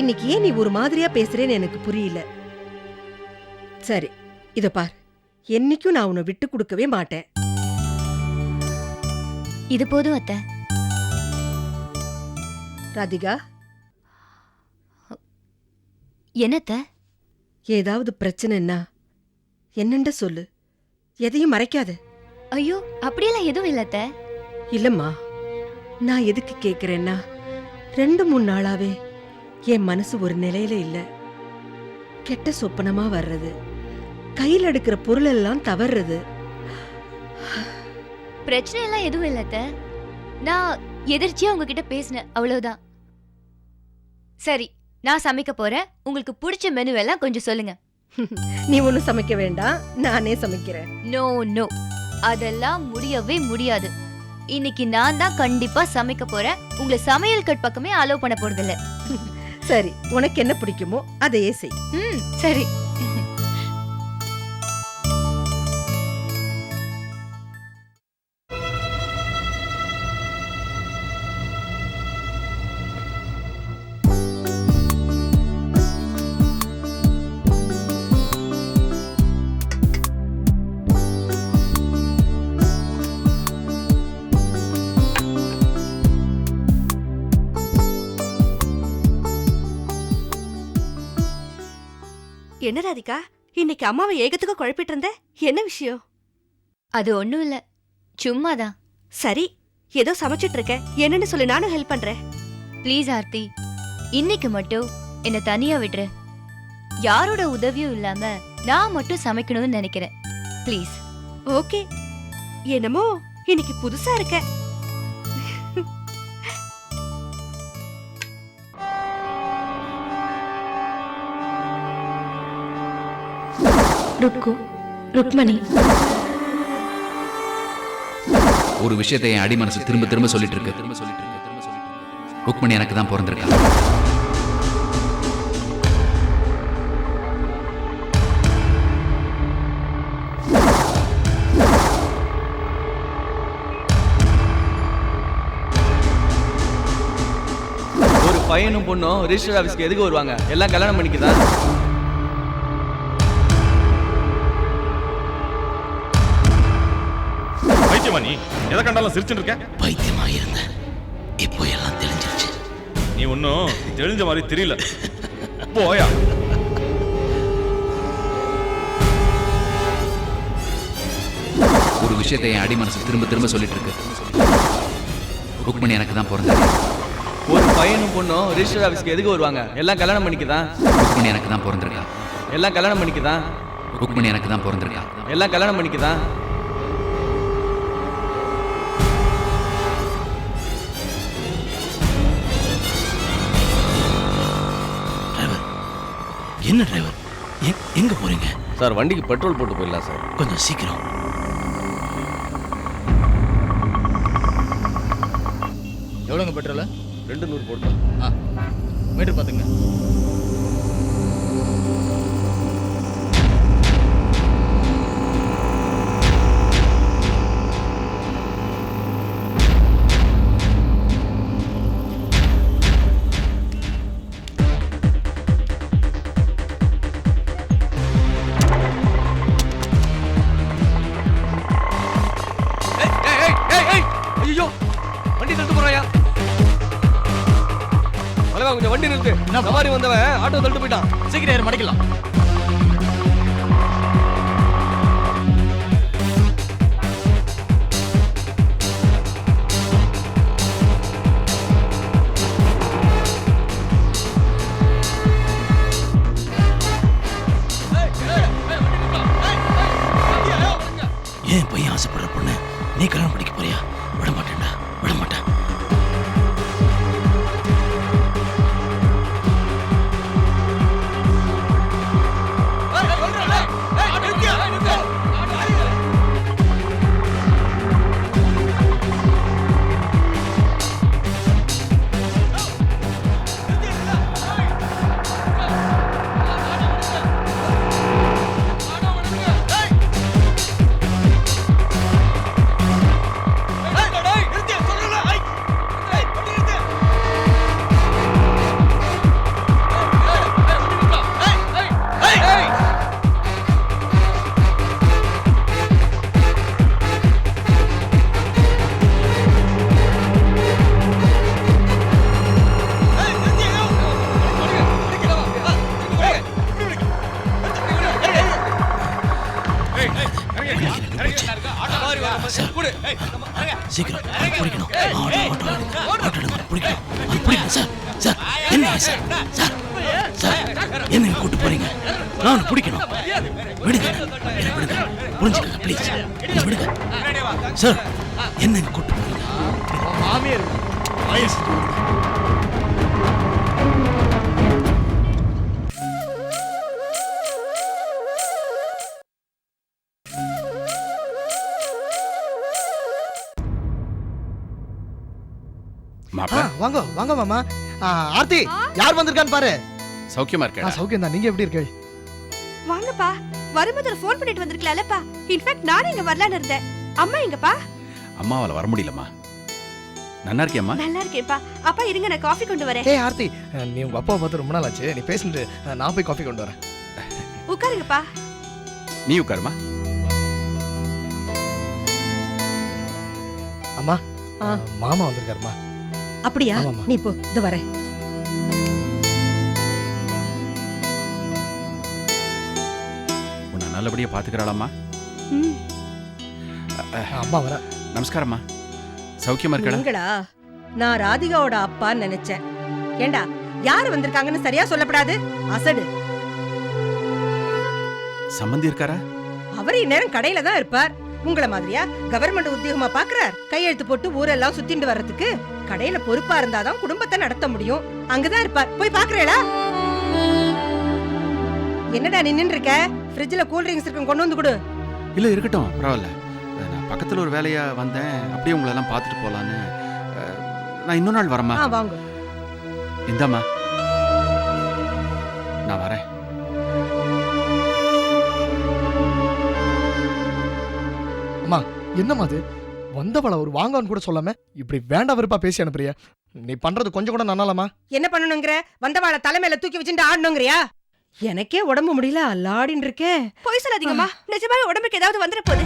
இன்னைக்கு ஏன் நீ ஒரு மாதிரியா பேசுறேன்னு எனக்கு புரியல. சரி இத பார். என்னைக்கும் நான் உன்னை விட்டு கொடுக்கவே மாட்டேன். இது போதும் அத்தை. ராதிகா? என்னத்த ஏதாவது பிரச்சனைன்னா என்னண்ட சொல்லு. எதையும் மறைக்காத. ஐயோ அப்படியெல்லாம் எதுவும் இல்ல அத்தை. இல்லம்மா நான் எதுக்கு கேக்குறேன்னா ரெண்டு மூணு நாளாவே என் மனசு ஒரு நிலையில இல்ல. கெட்ட சொப்பனமா வர்றது. கையில் எடுக்கிற பொருள் எல்லாம் தவறுறது. பிரச்சனை எல்லாம் எதுவும் இல்ல அத்தை. நான் எதிர்ச்சியா உங்ககிட்ட பேசினேன் அவ்வளவுதான். சரி நான் சமைக்க போறேன். உங்களுக்கு பிடிச்ச மெனு எல்லாம் கொஞ்சம் சொல்லுங்க. நீ ஒன்னும் சமைக்க வேண்டாம். நானே சமைக்கிறேன். நோ நோ அதெல்லாம் முடியவே முடியாது. இன்னைக்கு நான் தான் கண்டிப்பா சமைக்க போறேன். உங்களை சமையல் கட் பக்கமே அலோவ் பண்ண போறது இல்ல சரி உனக்கு என்ன பிடிக்குமோ அதையே செய். ம் சரி. என்ன ராதிகா? இன்னைக்கு அம்மாவை ஏகத்துக்கு குழப்பிட்டு இருந்த? என்ன விஷயம்? அது ஒண்ணும் இல்ல. சும்மாதான். சரி. ஏதோ சமைச்சிட்டு இருக்க என்னன்னு சொல்லு நானும் ஹெல்ப் பண்றேன். ப்ளீஸ் ஆர்த்தி. இன்னைக்கு மட்டும் என்ன தனியா விட்டுரு. யாரோட உதவியும் இல்லாம நான் மட்டும் சமைக்கணும்னு நினைக்கிறேன். ப்ளீஸ் ஓகே என்னமோ இன்னைக்கு புதுசா இருக்க. ருக்கு ருக்மணி. ஒரு விஷயத்தை என் அடிமனசு திரும்ப திரும்ப சொல்லிட்டு இருக்கு திரும்ப சொல்லிட்டு இருக்கு திரும்ப சொல்லிட்டு இருக்கு ருக்மணி எனக்கு தான் பிறந்திருக்கா ஒரு பையனும் பொண்ணும் ரிஜிஸ்டர் ஆஃபீஸ்க்கு எதுக்கு வருவாங்க? எல்லாம் கல்யாணம் பண்ணிக்குதான். பைத்தியமா நீ? எதை கண்டாலும் சிரிச்சுட்டு இருக்க பைத்தியமா இருந்தேன் இப்போ எல்லாம் தெரிஞ்சிருச்சு நீ ஒன்னும் தெரிஞ்ச மாதிரி தெரியல. போயா. ஒரு விஷயத்தை என் அடிமனசு திரும்ப திரும்ப சொல்லிட்டு இருக்கு ருக்மணி எனக்கு தான் பிறந்திருக்கா ஒரு பையனும் பொண்ணும் ரிஜிஸ்டர் ஆஃபீஸ்க்கு எதுக்கு வருவாங்க? எல்லாம் கல்யாணம் பண்ணிக்குதான் ருக்மணி எனக்கு தான் பிறந்திருக்கா. எல்லாம் கல்யாணம் பண்ணிக்குதான் ருக்மணி எனக்கு தான் பிறந்திருக்கா. எல்லாம் கல்யாணம் பண்ணிக்குதான் என்ன டிரைவர் எங்க போறீங்க? சார் வண்டிக்கு பெட்ரோல் போட்டு போயிடலாம் சார். கொஞ்சம் சீக்கிரம். எவ்வளோங்க பெட்ரோல் ரெண்டு நூறு போட்டு ஆ மீட்டர் பார்த்துங்க வண்டி நிறுத்து. சவாரி வந்தவன் ஆட்டோ தள்ளிட்டு போயிட்டான். சீக்கிரம் ஏறு மடிக்கலாம் ஏன் பையன் ஆசைப்படுற பொண்ணு நீ கல்யாணம் பண்ணிக்க போறியா? விட என்ன சீக்கிரம் பிடிக்கணும். ஆட்டோ பிடிக்கணும். அது சார் சார் என்ன சார் சார் கூட்டு போறீங்க? நான் பிடிக்கணும். விடுங்க விடுங்க. புரிஞ்சுக்கங்க விடுங்க. சார் என்ன கூட்டு போறீங்க? மாப்பிள. வாங்க வாங்க மாமா. ஆர்த்தி யார் வந்திருக்கான்னு பாரு. சௌக்கியமா இருக்கா சௌக்கியம் தான். நீங்க எப்படி இருக்கு? வாங்கப்பா. வரும்போது ஃபோன் பண்ணிட்டு வந்திருக்கலாம்லப்பா. இன்ஃபேக்ட் நானும் இங்க வரலான்னு இருந்தேன். அம்மா எங்கப்பா? அம்மாவால வர முடியலம்மா. நன்னா இருக்கியம்மா? நல்லா இருக்கேன்ப்பா. அப்பா இருங்க நான் காஃபி கொண்டு வரேன். ஏய் ஆர்த்தி நீ உங்க அப்பாவை பார்த்து ரொம்ப நாள் ஆச்சு நீ பேசிட்டு நான் போய் காஃபி கொண்டு வரேன். உட்காருங்கப்பா. நீ உட்காருமா அம்மா. மாமா வந்திருக்காருமா அப்படியா. நீ போ இது வரேன். உன்னை நல்லபடியா பாத்துக்கிறாளாம்மா. ம். அம்மா வர. நமஸ்காரம்மா. சௌக்கியமா இருக்கடா. நான் ராதிகாவோட அப்பான்னு நினைச்சேன். ஏண்டா யார் வந்திருக்காங்கன்னு சரியா சொல்லப்படாது? அசடு. சம்மந்தி இருக்காரா? அவர் இந்நேரம் கடையில தான் இருப்பார். உங்கள மாதிரியா கவர்மெண்ட் உத்தியோகமா பாக்குறார்? கையெழுத்து போட்டு ஊரெல்லாம் சுத்திண்டு வர்றதுக்கு? கடையில பொறுப்பா இருந்தாதான் குடும்பத்தை நடத்த முடியும். அங்கதான் இருப்பார். போய் பாக்குறேடா என்னடா நின்னு இருக்க ஃப்ரிட்ஜ்ல கூல் ட்ரிங்க்ஸ் இருக்கும் கொண்டு வந்து கொடு. இல்ல இருக்கட்டும். பரவாயில்ல. நான் பக்கத்துல ஒரு வேலையா வந்தேன். அப்படியே உங்களை எல்லாம் பார்த்துட்டு போலான்னு. நான் இன்னொரு நாள் வரேம்மா. ஆ வாங்க. இந்தாம்மா. என்னம்மா அது? வந்தவள ஒரு வாங்கன்னு கூட சொல்லாம இப்படி வேண்டாம் வெறுப்பா பேசி அனுப்புறியா? நீ பண்றது கொஞ்சம் கூட நன்னாலாமா என்ன பண்ணணுங்கிற? வந்தவாள தலைமையில தூக்கி வச்சுட்டு ஆடணுங்கிறியா? எனக்கே உடம்பு முடியல அல்லாடின்னு இருக்கேன். பொய் சொல்லாதீங்கம்மா. நிஜமாவே உடம்புக்கு ஏதாவது வந்துட போகுது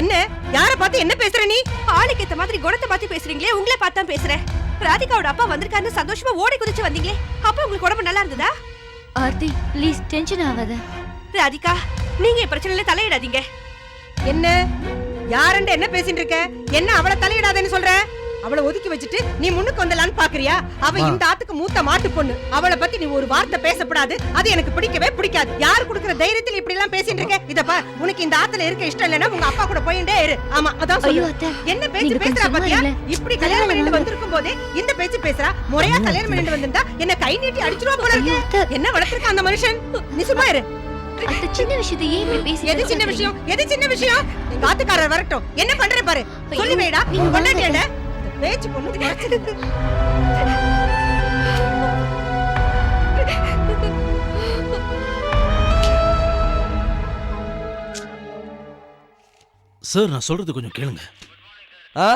என்ன? யார பார்த்து என்ன பேசுற நீ? ஆளுக்கு ஏத்த மாதிரி குணத்தை பார்த்து பேசுறீங்களே உங்களை பார்த்து தான் பேசுறேன். ராதிகாவோட அப்பா வந்திருக்காருன்னு சந்தோஷமா ஓடி குதிச்சு வந்தீங்களே அப்ப உங்களுக்கு உடம்பு நல்லா இருந்ததா? ஆர்த்தி ப்ளீஸ் டென்ஷன் ஆகாத. ராதிகா நீங்க பிரச்சனையில தலையிடாதீங்க. என்ன? யாரண்ட என்ன பேசிட்டு இருக்க? என்ன அவளை தலையிடாதேன்னு சொல்ற? அவளை ஒதுக்கி வச்சுட்டு நீ முன்னுக்கு வந்தலான்னு பாக்குறியா? அவ. இந்த ஆத்துக்கு மூத்த மாட்டு பொண்ணு. அவளை பத்தி நீ ஒரு வார்த்தை பேசப்படாது. அது எனக்கு பிடிக்கவே பிடிக்காது. யார் குடுக்குற தைரியத்துல இப்படி எல்லாம் பேசிட்டு இருக்க? இத பார் உனக்கு இந்த ஆத்துல இருக்க இஷ்டம் இல்லைன்னா உங்க அப்பா கூட போயிட்டே இரு. ஆமா அதான் சொல்லு என்ன பேச்சு பேசுறா பாத்தியா? இப்படி கல்யாணம் பண்ணிட்டு வந்திருக்கும் போதே இந்த பேச்சு பேசுறா. முறையா கல்யாணம் பண்ணிட்டு வந்திருந்தா என்ன கை நீட்டி அடிச்சிருவா போல இருக்கு. என்ன வளர்த்திருக்க அந்த மனுஷன்? நீ சும்மா இரு. அந்த சின்ன விஷயத்தை ஏன் இப்படி பேசி எது சின்ன விஷயம்? எது சின்ன விஷயம்? எங்க ஆத்துக்காரர் வரட்டும். என்ன பண்ற பாரு? சொல்லி வைடா நீ நீங்க கொண்டாட்டியட பேச்சு பொண்ணு குறைச்சிருக்கு சார் நான் சொல்றது கொஞ்சம் கேளுங்க. ஆ?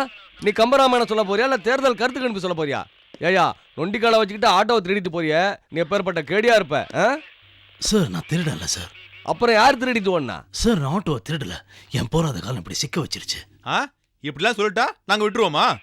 நீ கம்பராமாயணம் சொல்ல போறியா? இல்ல தேர்தல் கருத்து கணிப்பு சொல்ல போறியா? ஏயா நொண்டிக்கால வச்சுக்கிட்டு ஆட்டோவை திருடிட்டு போறிய? நீ எப்பேற்பட்ட கேடியா இருப்ப ஆ? சார் நான் திருடல சார். அப்புறம் யார் திருடிட்டு ஓடனா? சார் நான் ஆட்டோவை திருடல. என் போராத காலம் இப்படி சிக்க வச்சிருச்சு. ஆ? இப்படிலாம் சொல்லிட்டா நாங்க விட்டுருவோமா?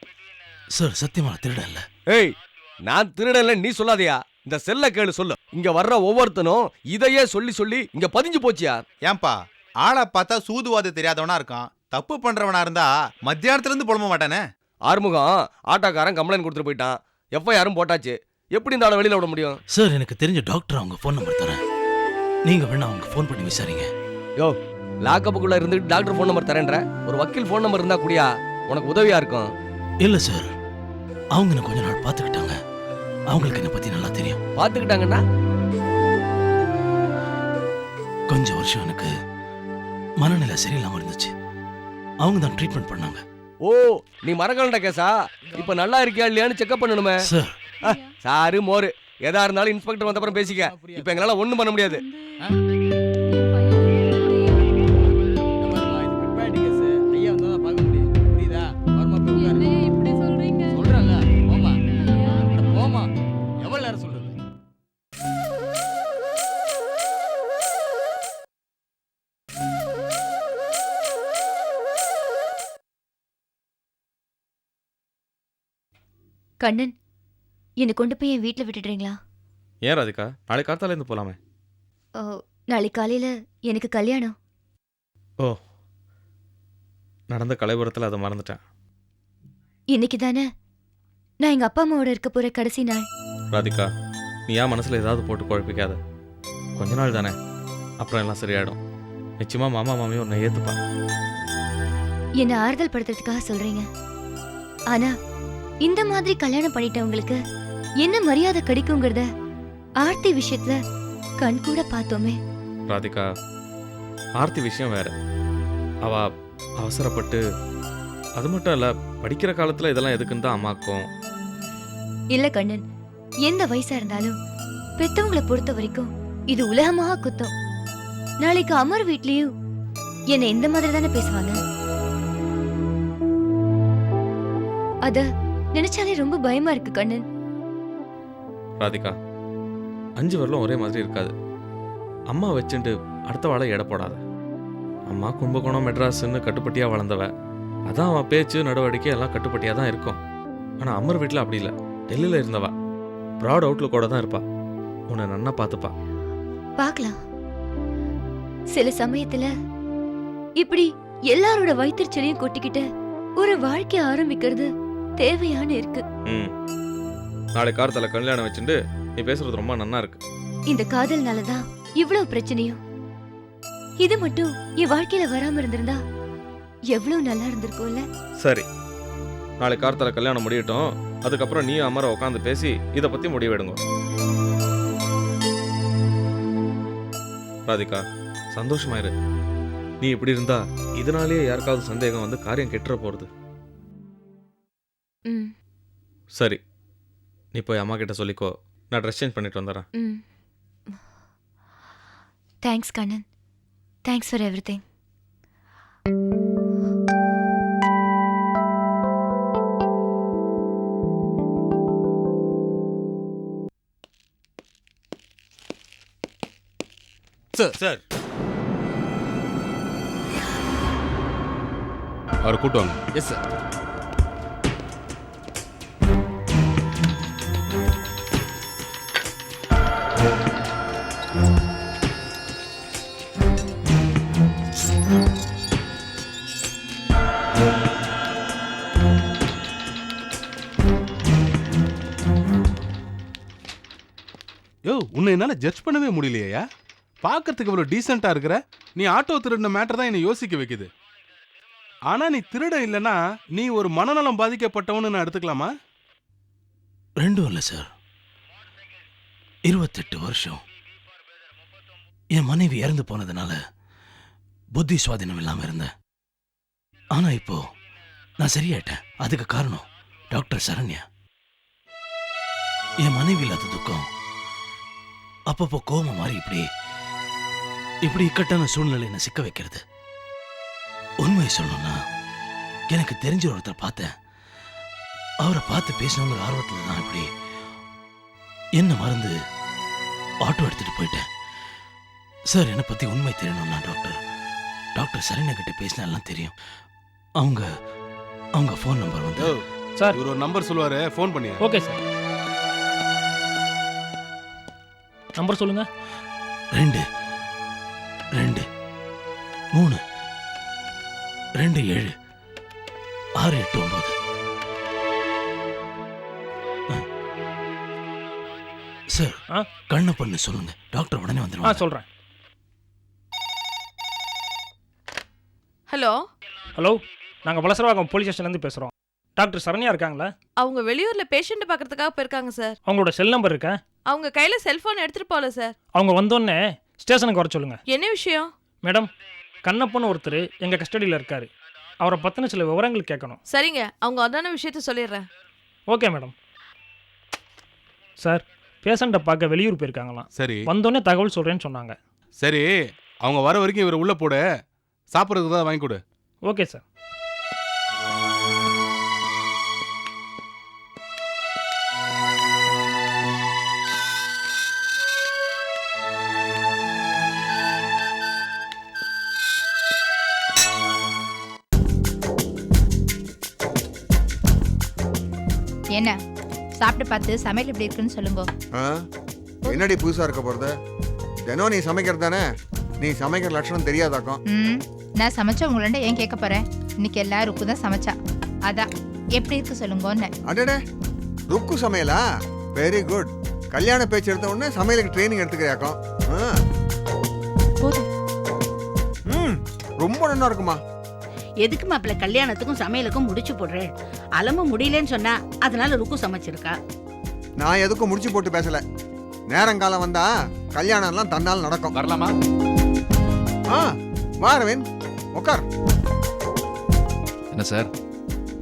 சார் சத்தியமா நான் திருடல. ஏய் நான் திருடல நீ சொல்லாதயா. இந்த செல்ல கேளு சொல்லு. இங்க வர்ற ஒவ்வொருத்தனும் இதையே சொல்லி சொல்லி இங்க பதிஞ்சு போச்சியா? ஏன்பா ஆளை பார்த்தா சூதுவாது தெரியாதவனா இருக்கான். தப்பு பண்றவனா இருந்தா மத்தியானத்துல இருந்து புலம்ப மாட்டானே? ஆறுமுகம் ஆட்டோக்காரன் கம்ப்ளைண்ட் கொடுத்துட்டு போயிட்டான். எஃப்ஐஆரும் போட்டாச்சு. எப்படி இந்த ஆளை வெளியில விட முடியும்? சார் எனக்கு தெரிஞ்ச டாக்டர் அவங்க ஃபோன் நம்பர் தரேன். நீங்க வேணா அவங்க ஃபோன் பண்ணி விசாரிங்க. யோ லாக்கப்புக்குள்ள இருந்துட்டு டாக்டர் ஃபோன் நம்பர் தரேன்ற. ஒரு வக்கீல் ஃபோன் நம்பர் இருந்தா கூடியா உனக்கு உதவியா இருக்கும். இல்ல சார் அவங்க என்ன கொஞ்ச நாள் பார்த்துக்கிட்டாங்க. அவங்களுக்கு என்னை பத்தி நல்லா தெரியும். பாத்துக்கிட்டாங்கன்னா கொஞ்ச வருஷம் எனக்கு மனநிலை சரியில்லாம இருந்துச்சு. அவங்க தான் ட்ரீட்மெண்ட் பண்ணாங்க. ஓ நீ மரங்கள்ட கேசா இப்ப நல்லா இருக்கியா இல்லையான்னு செக்அப் பண்ணணுமே. சார் சாரு மோரு. எதா இருந்தாலும் இன்ஸ்பெக்டர் வந்த அப்புறம் பேசிக்க இப்ப எங்களால ஒண்ணும் பண்ண முடியாது. கண்ணன் என்னை கொண்டு போய் என் வீட்டில் விட்டுடுறீங்களா? ஏன் ராதிகா? நாளை காத்தால இருந்து போலாமே. ஓ, நாளைக்கு காலையில எனக்கு கல்யாணம். ஓ நடந்த கலைபுரத்தில் அதை மறந்துட்டேன். இன்னைக்கு தானே? நான் எங்க அப்பா அம்மாவோட இருக்க போற கடைசி நாள். ராதிகா நீ ஏன் மனசுல ஏதாவது போட்டு குழப்பிக்காத. கொஞ்ச நாள் தானே? அப்புறம் எல்லாம் சரியாயிடும். நிச்சயமா மாமா மாமியும் உன்னை ஏத்துப்பா. என்ன ஆறுதல் படுத்துறதுக்காக சொல்றீங்க. ஆனா இந்த மாதிரி கல்யாணம் பண்ணிட்டவங்களுக்கு என்ன மரியாதை கிடைக்குங்கிறத ஆர்த்தி விஷயத்துல கண் கூட பார்த்தோமே. ராதிகா ஆர்த்தி விஷயம் வேற. அவ அவசரப்பட்டு அது மட்டும் இல்ல படிக்கிற காலத்துல இதெல்லாம் எதுக்குன்னு தான் அம்மாக்கும். இல்ல கண்ணன் எந்த வயசா இருந்தாலும் பெத்தவங்கள பொறுத்த வரைக்கும் இது உலகமாக குத்தம். நாளைக்கு அமர் வீட்லயும் என்ன இந்த மாதிரி தானே பேசுவாங்க? அத நினைச்சாலே ரொம்ப பயமா இருக்கு கண்ணன். ராதிகா அஞ்சு வரலும் ஒரே மாதிரி இருக்காது. அம்மா வச்சுட்டு அடுத்த வாழை எடை போடாத அம்மா கும்பகோணம் மெட்ராஸ்ன்னு கட்டுப்பட்டியா வளர்ந்தவ. அதான் அவன் பேச்சு நடவடிக்கை எல்லாம் கட்டுப்பட்டியா தான் இருக்கும். ஆனா அமர் வீட்டில் அப்படி இல்லை. டெல்லியில் இருந்தவ. ப்ராட் அவுட்லுக்கோட தான் இருப்பா. உன்னை நன்னா பார்த்துப்பா பார்க்கலாம் சில சமயத்துல இப்படி எல்லாரோட வயிற்றுச்சலையும் கொட்டிக்கிட்டு ஒரு வாழ்க்கை ஆரம்பிக்கிறது தேவையான இருக்கு. நாளை காரத்தில் கல்யாணம் வச்சுட்டு நீ பேசுறது ரொம்ப நன்னா இருக்கு. இந்த காதல்னாலதான் இவ்வளவு பிரச்சனையும்? இது மட்டும் என் வாழ்க்கையில வராம இருந்திருந்தா எவ்வளவு நல்லா இருந்திருக்கும்ல? சரி. நாளை காரத்தில் கல்யாணம் முடியட்டும். அதுக்கப்புறம் நீ அமர உட்காந்து பேசி இதை பற்றி முடிவெடுங்க. ராதிகா சந்தோஷமாயிரு நீ இப்படி இருந்தா இதனாலேயே யாருக்காவது சந்தேகம் வந்து காரியம் கெட்டுற போறது. ம். சரி. நீ போய் அம்மா கிட்ட சொல்லிக்கோ. நான் ட்ரெஸ் சேஞ்ச் பண்ணிட்டு வந்துடுறேன் ம். Thanks Kannan. Thanks for everything sir sir. அவரை கூட்டு வாங்க. எஸ் சார் யோ உன்னை என்னால் ஜட்ஜ் பண்ணவே முடியலையா பார்க்கறதுக்கு இவ்வளோ டீசெண்டாக இருக்கிற நீ ஆட்டோ திருடின மேட்டர் தான் என்னை யோசிக்க வைக்குது. ஆனால் நீ திருட இல்லைன்னா நீ ஒரு மனநலம் பாதிக்கப்பட்டவன்னு நான் எடுத்துக்கலாமா? ரெண்டும் இல்லை சார் இருபத்தெட்டு வருஷம். என் மனைவி இறந்து போனதுனால புத்தி சுவாதீனம் இல்லாமல் இருந்தேன். ஆனால் இப்போ நான் சரியாயிட்டேன். அதுக்கு காரணம் டாக்டர் சரண்யா. என் மனைவி இல்லாத துக்கம் அப்பப்போ கோபம் மாறி இப்படி இப்படி இக்கட்டான சூழ்நிலை என்னை சிக்க வைக்கிறது. உண்மையை சொல்லணும்னா எனக்கு தெரிஞ்ச ஒருத்தர் பார்த்தேன். அவரை பார்த்து பேசணுங்கிற ஆர்வத்தில் தான் இப்படி என்ன மறந்து ஆட்டோ எடுத்துட்டு போயிட்டேன். சார் என்னை பத்தி உண்மை தெரியணும்னா டாக்டர் டாக்டர் சரண்யா கிட்ட பேசினா எல்லாம் தெரியும். அவங்க அவங்க ஃபோன் நம்பர் வந்து சார். இவர் ஒரு நம்பர் சொல்லுவாரு ஃபோன் பண்ணியா? Okay sir. நம்பர் சொல்லுங்க. ரெண்டு ரெண்டு மூணு ரெண்டு ஏழு ஆறு எட்டு ஒன்பது. சார் ஆ? கண்ணை பண்ணு சொல்லுங்க. டாக்டர் உடனே ஆ வந்துருவாங்க சொல்றேன். ஹலோ? ஹலோ நாங்கள் வலசரவாக்கம் போலீஸ் ஸ்டேஷன்லேருந்து பேசுகிறோம் டாக்டர் சரண்யா இருக்காங்களா? அவங்க வெளியூர்ல பேஷண்ட் பார்க்கறதுக்காக போயிருக்காங்க சார். அவங்களோட செல் நம்பர் இருக்கா? அவங்க கையில செல்போன் எடுத்துட்டு போல சார் அவங்க வந்தோடனே ஸ்டேஷனுக்கு வர சொல்லுங்க. என்ன விஷயம்? மேடம் கண்ணப்பன் ஒருத்தர் எங்கள் கஸ்டடியில் இருக்காரு. அவரை பற்றின சில விவரங்கள் கேட்கணும். சரிங்க. அவங்க அதான விஷயத்த சொல்லிடுறேன். Okay madam. சார் பேஷண்ட்டை பார்க்க வெளியூர் போயிருக்காங்களாம். சரி. வந்தோடனே தகவல் சொல்கிறேன்னு சொன்னாங்க. சரி அவங்க வர வரைக்கும் இவரை உள்ள போடு. சாப்பிட்றதுக்கு தான் வாங்கி கொடு. Okay sir. என்ன? சாப்பிட்டு பார்த்து சமையல் எப்படி இருக்குன்னு சொல்லுங்க? என்னடி புதுசா இருக்க போறது? தினம் நீ சமைக்கிறது தானே? நீ சமைக்கிற லட்சணம் தெரியாதாக்கும் நான் சமைச்சா உங்களாண்ட ஏன் கேட்க போறேன்? இன்னைக்கு எல்லாருக்கும் தான் சமைச்சா. அதான் எப்படி இருக்கு சொல்லுங்கன்னு. அடடே ருக்கு சமையலா? வெரி குட் கல்யாண பேச்சு எடுத்த உடனே சமையலுக்கு ட்ரைனிங் எடுத்துக்கிறியாக்கும் ஆ. ம் ரொம்ப நல்லா இருக்குமா? எதுக்கு மாப்பிள்ள கல்யாணத்துக்கும் சமையலுக்கும் முடிச்சு போடுறேன் அலம்பு முடியலன்னு சொன்னா அதனால ருக்கு சமைச்சிருக்கா? நான் எதுக்கும் முடிச்சு போட்டு பேசல. நேரங்காலம் வந்தா கல்யாணம்லாம் தன்னால் நடக்கும். வரலாமா? ஆ வா அரவிந்த். உட்கார் என்ன சார்?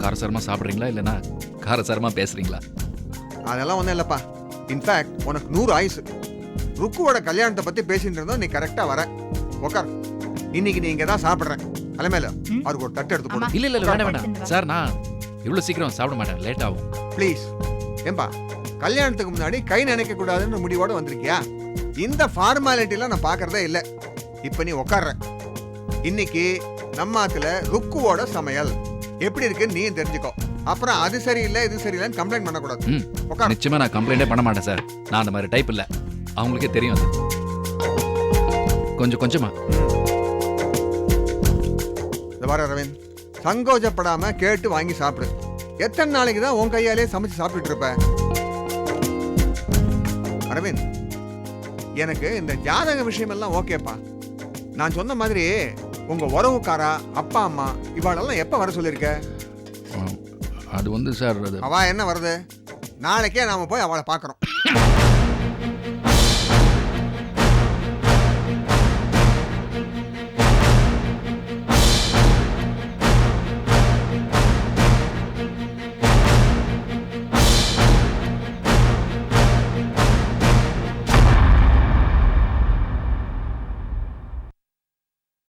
காரசாரமா சாப்பிட்றீங்களா இல்லைன்னா காரசாரமா பேசுறீங்களா? அதெல்லாம் ஒன்றும் இல்லைப்பா. இன்ஃபேக்ட் உனக்கு நூறு ஆயுசு. ருக்குவோட கல்யாணத்தை பத்தி பேசிட்டு இருந்தோம் நீ கரெக்டா வர. உட்கார் இன்னைக்கு நீ இங்க தான் சாப்பிடுற. அலமேல அவருக்கு ஒரு தட்டு எடுத்து போடு. இல்ல இல்ல இல்ல, வேண்டாம் வேண்டாம் சார் நான் இவ்வளவு சீக்கிரம் சாப்பிட மாட்டேன். லேட் ஆகும். ப்ளீஸ் ஏம்பா கல்யாணத்துக்கு முன்னாடி கை நினைக்க கூடாதுன்னு முடிவோட வந்திருக்கியா? இந்த ஃபார்மாலிட்டிலாம் நான் பார்க்கறதே இல்லை. இப்போ நீ உட்கார்ற. இன்னைக்கு நம்ம ஆத்துல ருக்குவோட சமையல். எப்படி இருக்குன்னு நீயும் தெரிஞ்சுக்கோ. அப்புறம் அது சரியில்லை இது சரியில்லைன்னு கம்ப்ளைண்ட் பண்ணக்கூடாது. ம். உட்கார். நிச்சயமா நான் கம்ப்ளைண்டே பண்ண மாட்டேன் சார். நான் அந்த மாதிரி டைப் இல்ல. அவங்களுக்கே தெரியும் அது. கொஞ்சம் கொஞ்சமா. இந்த வர அரவிந்த் சங்கோஜப்படாம கேட்டு வாங்கி சாப்பிடு. எத்தனை நாளைக்கு தான் உன் கையாலே சமைச்சு சாப்பிட்டுட்டு இருப்ப? அரவிந்த் எனக்கு இந்த ஜாதக விஷயம் எல்லாம் ஓகேப்பா. நான் சொன்ன மாதிரி உங்க உறவுக்காரா அப்பா அம்மா இவாளெல்லாம் எப்ப வர சொல்லியிருக்க அது வந்து சார் அது அவ என்ன வருது? நாளைக்கே நாம போய் அவளை பார்க்கறோம்